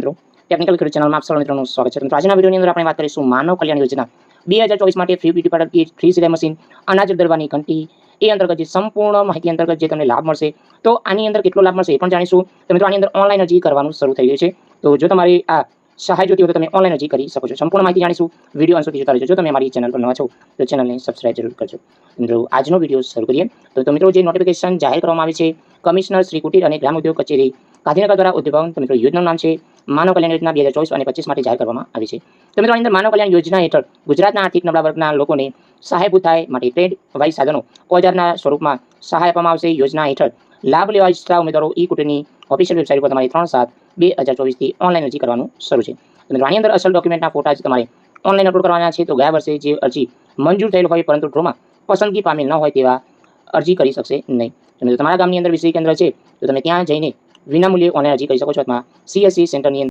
મિત્રો. ટેકનિકલ ખેડૂત ચેનલમાં આપ સૌ મિત્રોનું સ્વાગત છે. મિત્રો, આજના વિડીયોની અંદર આપણે વાત કરીશું માનવ કલ્યાણ યોજના. બે હજાર ચોવીસ માટે free beauty parlour kit free સિલાઈ મશીન અનાજ દરવાની ઘંટી, એ અંતર્ગત જે સંપૂર્ણ માહિતી અંતર્ગત જે તમને લાભ મળશે, તો આની અંદર કેટલો લાભ મળશે એ પણ જાણીશું. તો મિત્રો, આની અંદર ઓનલાઈન અરજી કરવાનું શરૂ થઈ ગયું છે. તો જો તમારી આ સહાય જોતી હોય તો તમે ઓનલાઈન અરજી કરી શકો છો. સંપૂર્ણ માહિતી જાણીશું. વીડિયો અંત સુધી જોતા રહેજો. જો તમે અમારી ચેનલ પર નવા છો, તો ચેનલને સબસ્ક્રાઇબ જરૂર કરજો. મિત્રો, આજનો વીડિયો શરૂ કરીએ. તો મિત્રો, જે નોટિફિકેશન જાહેર કરવામાં આવી છે કમિશનર શ્રી કુટીર અને ગ્રામ ઉદ્યોગ કચેરી ગાંધીનગર દ્વારા ઉદ્યોગ મિત્રો, યોજનાનું નામ છે માનવ કલ્યાણ યોજના બે હજાર ચોવીસ અને પચીસ માટે જાહેર કરવામાં આવી છે. તો મિત્રો અંદર માનવ કલ્યાણ યોજના હેઠળ ગુજરાતના આર્થિક નબળા વર્ગના લોકોને સહાયભૂત થાય માટે ટ્રેડ વાઇઝ સાધનો ઓજારના સ્વરૂપમાં સહાય આપવામાં આવશે. યોજના હેઠળ લાભ લેવા ઇચ્છતા ઉમેદવારો ઈ કુટુંબની ઓફિશિયલ વેબસાઇટ પર તમારી ત્રણ સાત બે હજાર ચોવીસથી ઓનલાઈન અરજી કરવાનું શરૂ છે. મિત્રો, આની અંદર અસલ ડોક્યુમેન્ટના ફોટા જ તમારે ઓનલાઈન અપલોડ કરવાના છે. તો ગયા વર્ષે જે અરજી મંજૂર થયેલ હોય પરંતુ ડ્રોમાં પસંદગી પામેલ ન હોય તેવા અરજી કરી શકશે નહીં. મિત્રો, તમારા ગામની અંદર વિષય કેન્દ્ર છે. તો તમે ત્યાં જઈને વિનામૂલ્યે ઓનલાઈન અરજી કરી શકો છો. અથવા સીએસસી સેન્ટરની